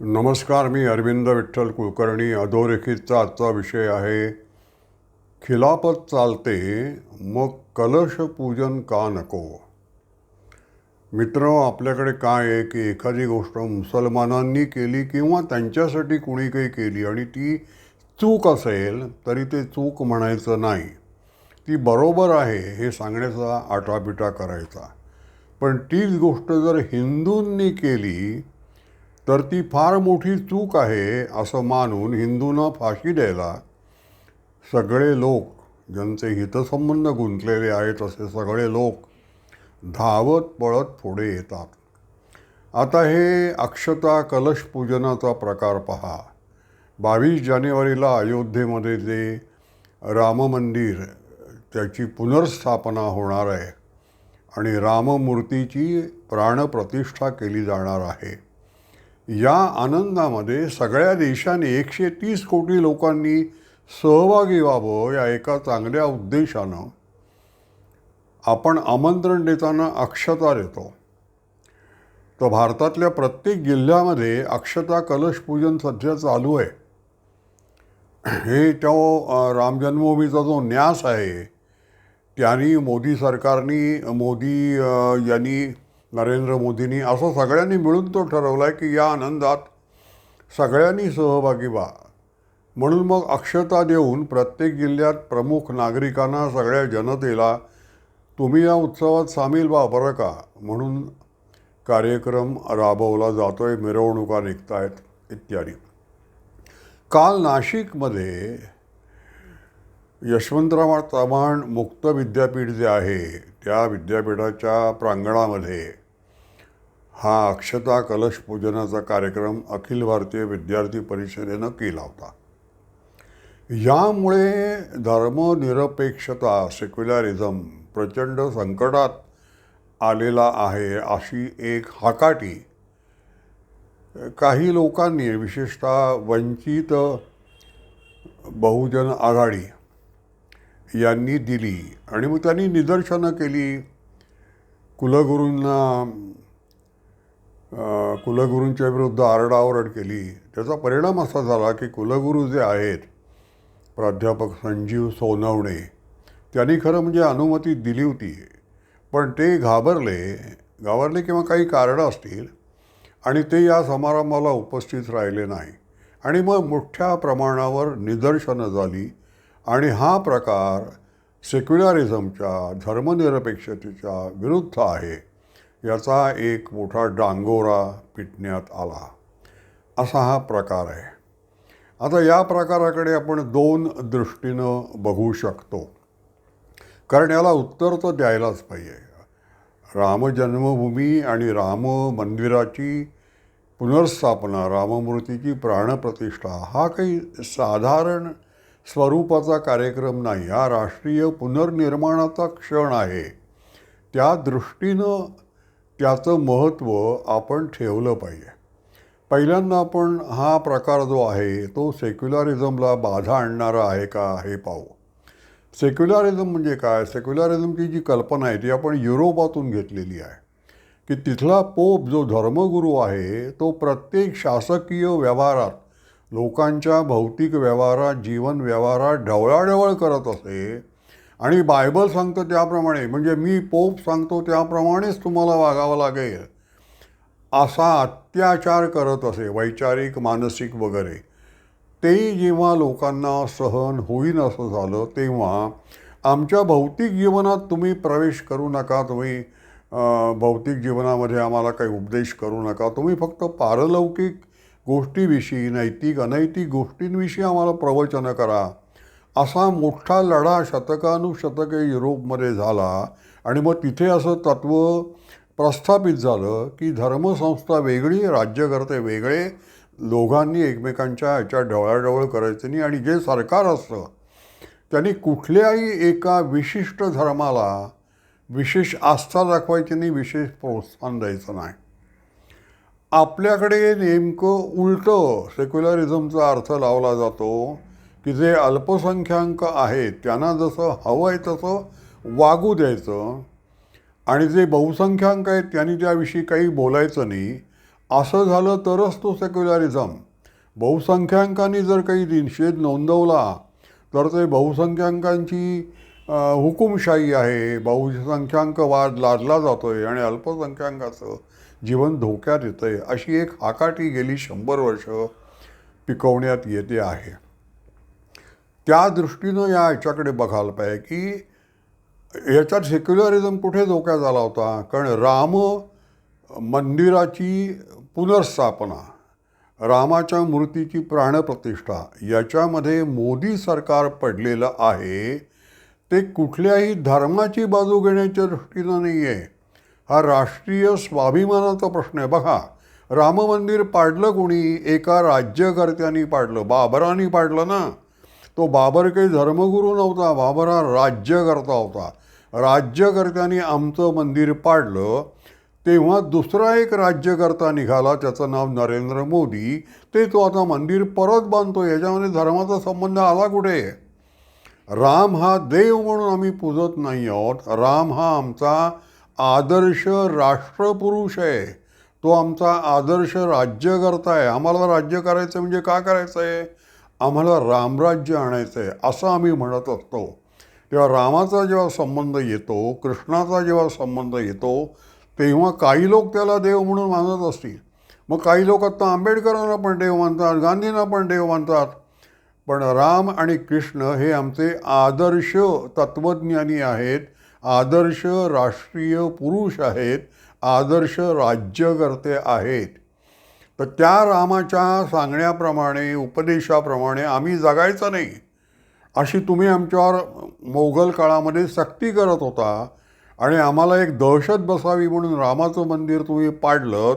नमस्कार मी अरविंद विठ्ठल कुलकर्णी. अधोरेखितचा आजचा विषय आहे खिलापत चालते मग कलश पूजन का नको? मित्र आपल्याकडे काय आहे की एखादी गोष्ट मुसलमानांनी केली किंवा त्यांच्यासाठी कुणी काही केली आणि ती चूक असेल तरी ते चूक म्हणायचं नाही. ती बरोबर आहे हे सांगण्याचा आटापिटा करायचा. पण तीच गोष्ट जर हिंदूंनी केली तर ती फार मोठी चूक आहे असं मानून हिंदूंना फाशी द्यायला सगळे लोक ज्यांचे हितसंबंध गुंतलेले आहेत असे सगळे लोक धावत पळत पुढे येतात. आता हे अक्षता कलश पूजनाचा प्रकार पहा. बावीस जानेवारीला अयोध्येमध्ये जे राम मंदिर त्याची पुनर्स्थापना होणार आहे आणि राममूर्तीची प्राणप्रतिष्ठा केली जाणार आहे. या आनंदामध्ये सगळ्या देशाने एकशे तीस कोटी लोकांनी सहभागी व्हावं या एका चांगल्या उद्देशानं आपण आमंत्रण देताना अक्षता देतो. तर भारतातल्या प्रत्येक जिल्ह्यामध्ये अक्षता कलश पूजन सध्या चालू आहे. हे तो रामजन्मभूमीचा राम जन्मभूमीचा जो न्यास आहे त्यांनी मोदी सरकारनी मोदी यांनी नरेंद्र मोदींनी असं सगळ्यांनी मिळून तो ठरवला आहे की या आनंदात सगळ्यांनी सहभागी व्हा. म्हणून मग अक्षता देऊन प्रत्येक जिल्ह्यात प्रमुख नागरिकांना सगळ्या जनतेला तुम्ही या उत्सवात सामील व्हा बरं का? म्हणून कार्यक्रम राबवला जातो आहे मिरवणुका निघत आहेत इत्यादी. काल नाशिकमध्ये यशवंतराव चव्हाण मुक्त विद्यापीठ जे आहे त्या विद्यापीठाच्या प्रांगणामध्ये हा अक्षता कलश पूजनाचा कार्यक्रम अखिल भारतीय विद्यार्थी परिषदेनं केला होता. यामुळे धर्मनिरपेक्षता सेक्युलरिझम प्रचंड संकटात आलेला आहे अशी एक हाकाटी. काही लोकांनी विशेषतः वंचित बहुजन आघाडी यांनी दिली आणि मग त्यांनी निदर्शनं केली. कुलगुरूंना कुलगुरूंच्या विरुद्ध आरडाओरड केली. त्याचा परिणाम असा झाला की कुलगुरू जे आहेत प्राध्यापक संजीव सोनवणे त्यांनी खरं म्हणजे अनुमती दिली होती. पण ते घाबरले घाबरले किंवा काही कारणं असतील आणि ते या समारंभाला उपस्थित राहिले नाही. आणि मग मोठ्या प्रमाणावर निदर्शनं झाली आणि हा प्रकार सेक्युलरिझमच्या धर्मनिरपेक्षतेच्या विरुद्ध आहे. याचा एक मोठा डांगोरा पिटण्यात आला. असा हा प्रकार आहे. आता या प्रकाराकडे आपण दोन दृष्टीनं बघू शकतो. कारण याला उत्तर तर द्यायलाच पाहिजे. रामजन्मभूमी आणि राम मंदिराची पुनर्स्थापना राममूर्तीची प्राणप्रतिष्ठा हा काही साधारण स्वरूपाचा कार्यक्रम नाही. हा राष्ट्रीय पुनर्निर्माणाचा क्षण आहे. त्या दृष्टीनं त्याचं महत्त्व आपण ठेवलं पाहिजे. पहिल्यांदा आपण हा प्रकार जो आहे तो सेक्युलरिझमला बाधा आणणारा आहे का हे पाहू. सेक्युलरिझम म्हणजे काय? सेक्युलरिझमची जी कल्पना आहे ती आपण युरोपातून घेतलेली आहे. की तिथला पोप जो धर्मगुरू आहे तो प्रत्येक शासकीय व्यवहारात लोकांच्या भौतिक व्यवहारात जीवन व्यवहारात ढवळाढवळ करत असे आणि बायबल सांगतं त्याप्रमाणे म्हणजे मी पोप सांगतो त्याप्रमाणेच तुम्हाला वागावं लागेल. असा अत्याचार करत असे वैचारिक मानसिक वगैरे. ते जेव्हा लोकांना सहन होईन असं झालं तेव्हा आमच्या भौतिक जीवनात तुम्ही प्रवेश करू नका तुम्ही भौतिक जीवनामध्ये आम्हाला काही उपदेश करू नका. तुम्ही फक्त पारलौकिक गोष्टीविषयी नैतिक अनैतिक गोष्टींविषयी आम्हाला प्रवचनं करा. असा मोठा लढा शतकानुशतके युरोपमध्ये झाला आणि मग तिथे असं तत्त्व प्रस्थापित झालं की धर्मसंस्था वेगळी राज्यकर्ते वेगळे दोघांनी एकमेकांच्या ह्याच्या ढवळाढवळ करायचं नाही. आणि जे सरकार असतं त्यांनी कुठल्याही एका विशिष्ट धर्माला विशेष आस्था दाखवायची नाही विशेष प्रोत्साहन द्यायचं नाही. आपल्याकडे नेमकं उलटं सेक्युलरिझमचा अर्थ लावला जातो. की जे अल्पसंख्याक आहेत त्यांना जसं हवं आहे तसं वागू द्यायचं. आणि जे बहुसंख्याक आहेत त्यांनी त्याविषयी काही बोलायचं नाही. असं झालं तरच तो सेक्युलरिझम बहुसंख्याकांनी जर काही निषेध नोंदवला तर ते बहुसंख्याकांची हुकुमशाही आहे. बहुसंख्याकवाद लादला जातो आहे आणि अल्पसंख्याकाचं जीवन धोक्यात येतं आहे अशी एक हाकाटी गेली शंभर वर्ष पिकवण्यात येते आहे. त्या दृष्टीनं या याच्याकडे बघायला पाहिजे की याच्यात सेक्युलरिझम कुठे धोक्यात झाला होता? कारण राम मंदिराची पुनर्स्थापना रामाच्या मूर्तीची प्राणप्रतिष्ठा याच्यामध्ये मोदी सरकार पडलेलं आहे ते कुठल्याही धर्माची बाजू घेण्याच्या दृष्टीनं नाही आहे हा राष्ट्रीय स्वाभिमानाचा प्रश्न आहे. बघा राम मंदिर पाडलं कोणी? एका राज्यकर्त्यांनी पाडलं बाबरांनी पाडलं ना? तो बाबर काही धर्मगुरू नव्हता बाबर हा राज्यकर्ता होता. राज्यकर्त्यांनी आमचं मंदिर पाडलं तेव्हा दुसरा एक राज्यकर्ता निघाला त्याचं नाव नरेंद्र मोदी. ते तो आता मंदिर परत बांधतो याच्यामध्ये धर्माचा संबंध आला कुठे? राम हा देव म्हणून आम्ही पूजत नाही आहोत. राम हा आमचा आदर्श राष्ट्रपुरुष आहे. तो आमचा आदर्श राज्यकर्ता आहे. आम्हाला राज्य करायचं म्हणजे का करायचं आहे आम्हाला रामराज्य आणायचं आहे असं आम्ही म्हणत असतो. तेव्हा रामाचा जेव्हा संबंध येतो कृष्णाचा जेव्हा संबंध येतो तेव्हा काही लोक त्याला देव म्हणून मानत असतील. मग काही लोक आता आंबेडकरांना पण देव मानतात गांधींना पण देव मानतात. पण राम आणि कृष्ण हे आमचे आदर्श तत्त्वज्ञानी आहेत आदर्श राष्ट्रीय पुरुष आहेत आदर्श राज्यकर्ते आहेत. तर त्या रामाच्या सांगण्याप्रमाणे उपदेशाप्रमाणे आम्ही जगायचं नाही. अशी तुम्ही आमच्यावर मोगल काळामध्ये सक्ती करत होता आणि आम्हाला एक दहशत बसावी म्हणून रामाचं मंदिर तुम्ही पाडलं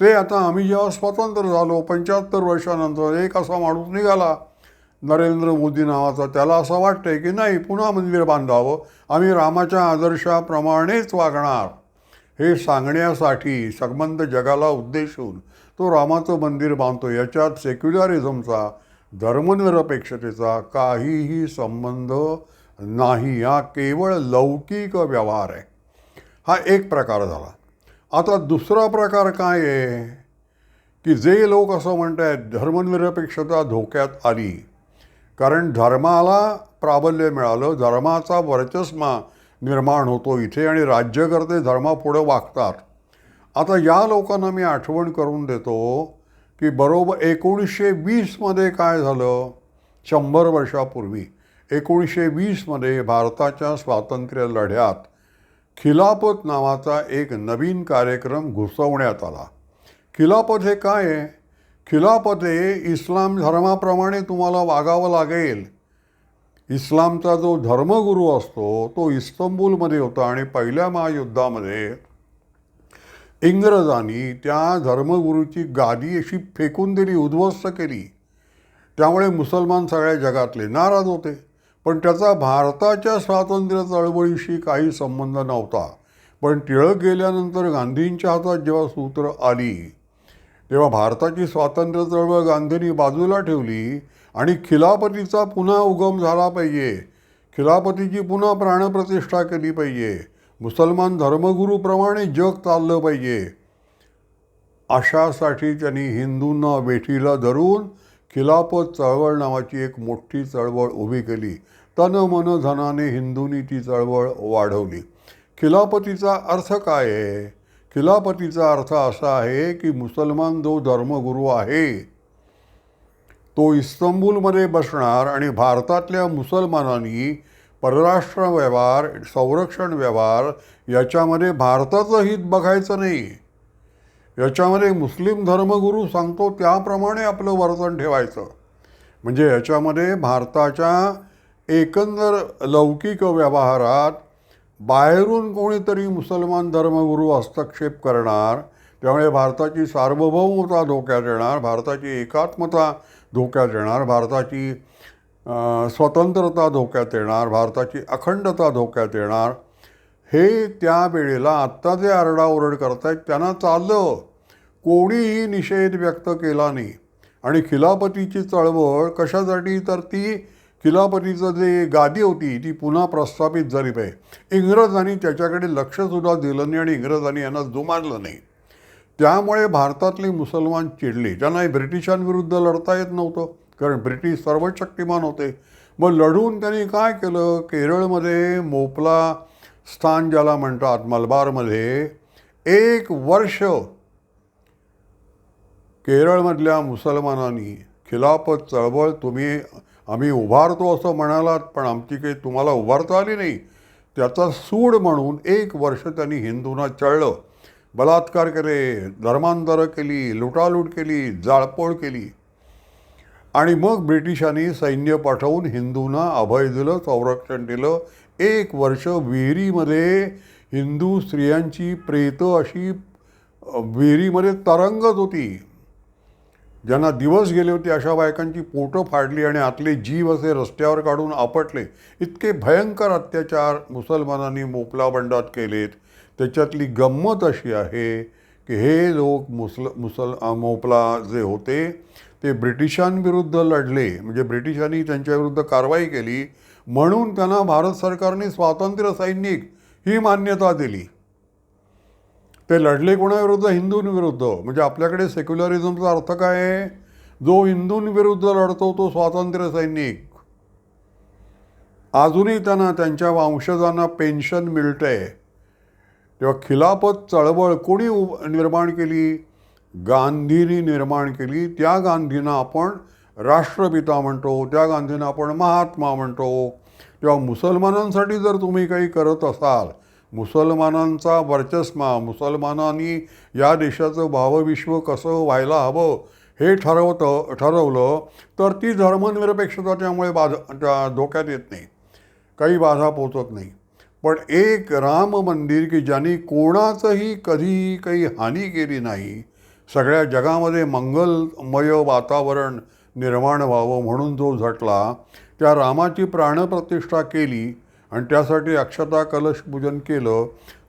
ते आता आम्ही जेव्हा स्वतंत्र झालो पंच्याहत्तर वर्षानंतर एक असा माणूस निघाला नरेंद्र मोदी नावाचा. त्याला असं वाटतंय की नाही पुन्हा मंदिर बांधावं आम्ही रामाच्या आदर्शाप्रमाणेच वागणार. हे सांगण्यासाठी संबंध जगाला उद्देशून तो रामाचं मंदिर बांधतो याच्यात सेक्युलरिझमचा धर्मनिरपेक्षतेचा काहीही संबंध नाही. हा केवळ लौकिक व्यवहार आहे. हा एक प्रकार झाला. आता दुसरा प्रकार काय आहे? की जे लोक असं म्हणत आहेत धर्मनिरपेक्षता धोक्यात आली. कारण धर्माला प्राबल्य मिळालं धर्माचा वर्चस्मा निर्माण होतो इथे आणि राज्यकर्ते धर्मापुढं वागतात. आता या लोकांना मी आठवण करून देतो की बरोबर एकोणीसशे वीसमध्ये काय झालं? शंभर वर्षापूर्वी. एकोणीसशे वीसमध्ये भारताच्या स्वातंत्र्य लढ्यात खिलापत नावाचा एक नवीन कार्यक्रम घुसवण्यात आला. खिलापत हे काय आहे? खिलापत हे इस्लाम धर्माप्रमाणे तुम्हाला वागावं लागेल. इस्लामचा जो धर्मगुरू असतो तो इस्तंबूलमध्ये होता आणि पहिल्या महायुद्धामध्ये इंग्रजांनी त्या धर्मगुरूची गादी अशी फेकून दिली उद्ध्वस्त केली. त्यामुळे मुसलमान सगळ्या जगातले नाराज होते. पण त्याचा भारताच्या स्वातंत्र्य चळवळीशी काही संबंध नव्हता. पण टिळक गेल्यानंतर गांधींच्या हातात जेव्हा सूत्र आली तेव्हा भारताची स्वातंत्र्य चळवळ गांधींनी बाजूला ठेवली आणि खिलापतीचा पुन्हा उगम झाला पाहिजे. खिलापतीची पुन्हा प्राणप्रतिष्ठा केली पाहिजे. मुसलमान धर्मगुरूप्रमाणे जग चाललं पाहिजे. अशासाठी त्यांनी हिंदूंना वेठीला धरून खिलापत चळवळ नावाची एक मोठी चळवळ उभी केली. तन मन धनाने हिंदूंनी ती चळवळ वाढवली. खिलापतीचा अर्थ काय आहे? खिलापतीचा अर्थ असा आहे की मुसलमान जो धर्मगुरू आहे तो इस्तंबूलमध्ये बसणार आणि भारतातल्या मुसलमानांनी परराष्ट्र व्यवहार संरक्षण व्यवहार याच्यामध्ये भारताचं हित बघायचं नाही. याच्यामध्ये मुस्लिम धर्मगुरू सांगतो त्याप्रमाणे आपलं वर्तन ठेवायचं. म्हणजे याच्यामध्ये भारताच्या एकंदर लौकिक व्यवहारात बाहेरून कोणीतरी मुसलमान धर्मगुरू हस्तक्षेप करणार त्यामुळे भारताची सार्वभौमता धोक्यात येणार भारताची एकात्मता धोक्यात येणार भारताची स्वतंत्रता धोक्यात येणार भारताची अखंडता धोक्यात येणार. हे त्या वेळेला आत्ता जे आरडाओरड करतायत त्यांना चाललं. कोणीही निषेध व्यक्त केला नाही. आणि खिलापतीची चळवळ कशासाठी? तर ती खिलापतीचं जे गादी होती ती पुन्हा प्रस्थापित झाली पाहिजे. इंग्रजांनी त्याच्याकडे लक्षसुद्धा दिलं नाही आणि इंग्रजांनी यांना जुमानलं नाही. त्यामुळे भारतातले मुसलमान चिडले. त्यांना ब्रिटिशांविरुद्ध लढता येत नव्हतं. कारण ब्रिटिश सर्वच शक्तिमान होते. मग लढून त्यांनी काय केलं? केरळमध्ये मोपला स्थान ज्याला म्हणतात मलबारमध्ये एक वर्ष केरळमधल्या मुसलमानांनी खिलाफत चळवळ तुम्ही आम्ही उभारतो असं म्हणालात पण आमची काही तुम्हाला उभारता आली नाही. त्याचा सूड म्हणून एक वर्ष त्यांनी हिंदूंना चळलं. बलात्कार केले धर्मांतरं केली लुटालूट केली जाळपोळ केली. आणि मग ब्रिटिशांनी सैन्य पाठवून हिंदूंना अभय दिलं संरक्षण दिलं. एक वर्ष विहिरीमध्ये हिंदू स्त्रियांची प्रेतं अशी विहिरीमध्ये तरंगत होती. ज्यांना दिवस गेले होते अशा बायकांची पोटं फाडली आणि आतले जीव असे रस्त्यावर काढून आपटले. इतके भयंकर अत्याचार मुसलमानांनी मोपला बंडात केलेत. त्याच्यातली गंमत अशी आहे की हे लोक मुसल मुसल मोपला जे होते ते ब्रिटिशांविरुद्ध लढले. म्हणजे ब्रिटिशांनी त्यांच्याविरुद्ध कारवाई केली. म्हणून त्यांना भारत सरकारने स्वातंत्र्य सैनिक ही मान्यता दिली. ते लढले कोणाविरुद्ध? हिंदूंविरुद्ध. म्हणजे आपल्याकडे सेक्युलरिझमचा अर्थ काय आहे? जो हिंदूंविरुद्ध लढतो तो स्वातंत्र्य सैनिक. अजूनही त्यांना त्यांच्या वंशजांना पेन्शन मिळतंय. तेव्हा खिलाफत चळवळ कोणी उ- निर्माण केली? गांधींनी निर्माण केली त्या गांधींना आपण राष्ट्रपिता म्हणतो त्या गांधींना आपण महात्मा म्हणतो. तेव्हा मुसलमानांसाठी जर तुम्ही काही करत असाल मुसलमानांचा वर्चस्मा मुसलमानांनी या देशाचं भावविश्व कसं व्हायला हवं हे ठरवतं ठरवलं तर ती धर्मनिरपेक्षता त्यामुळे बाधा त्या धोक्यात येत नाही. काही बाधा पोचत नाही. पण एक राम मंदिर की ज्यांनी कोणाचंही कधीही काही हानी केली नाही सगळ्या जगामध्ये मंगलमय वातावरण निर्माण व्हावं म्हणून जो झटला त्या रामाची प्राणप्रतिष्ठा केली आणि त्यासाठी अक्षता कलश पूजन केलं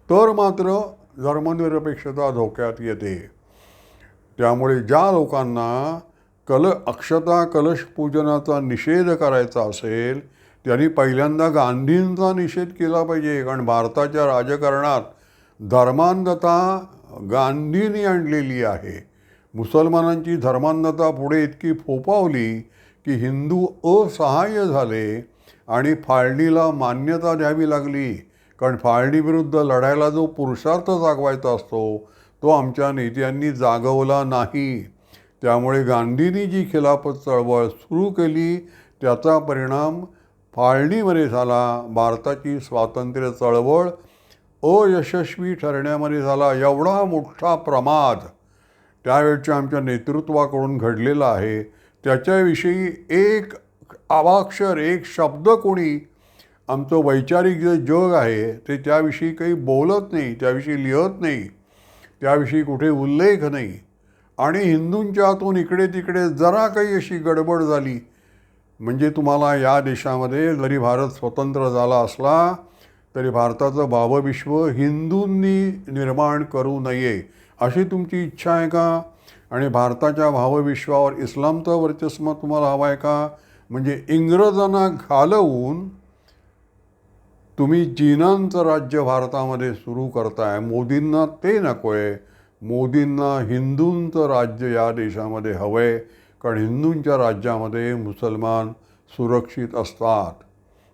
तर मात्र धर्मनिरपेक्षता धोक्यात येते. त्यामुळे ज्या लोकांना कल अक्षता कलश पूजनाचा निषेध करायचा असेल त्यांनी पहिल्यांदा गांधींचा निषेध केला पाहिजे. कारण भारताच्या राजकारणात धर्मांधता गांधींनी आणलेली आहे. मुसलमानांची धर्मांधता पुढे इतकी फोपावली की हिंदू असहाय्य झाले आणि फाळणीला मान्यता द्यावी लागली. कारण फाळणीविरुद्ध लढायला जो पुरुषार्थ जागवायचा असतो तो आमच्या नेत्यांनी जागवला नाही. त्यामुळे गांधींनी जी खिलाफत चळवळ सुरू केली त्याचा परिणाम फाळणीमध्ये झाला. भारताची स्वातंत्र्य चळवळ अयशस्वी ठरण्यामध्ये झाला एवढा मोठा प्रमाद त्यावेळच्या आमच्या नेतृत्वाकडून घडलेला आहे. त्याच्याविषयी एक आवाक्षर एक शब्द कोणी आमचं वैचारिक जे जग आहे ते त्याविषयी काही बोलत नाही त्याविषयी लिहत नाही त्याविषयी कुठे उल्लेख नाही. आणि हिंदूंच्या हातून इकडे तिकडे जरा काही अशी गडबड झाली. म्हणजे तुम्हाला या देशामध्ये जरी भारत स्वतंत्र झाला असला तरी भारताचं भावविश्व हिंदूंनी निर्माण करू नये अशी तुमची इच्छा आहे का? आणि भारताच्या भावविश्वावर इस्लामचं वर्चस्व तुम्हाला हवं आहे का? म्हणजे इंग्रजांना घालवून तुम्ही चीनांचं राज्य भारतामध्ये सुरू करताय. मोदींना ते नको आहे मोदींना हिंदूंचं राज्य या देशामध्ये हवं आहे कारण हिंदूंच्या राज्यामध्ये मुसलमान सुरक्षित असतात.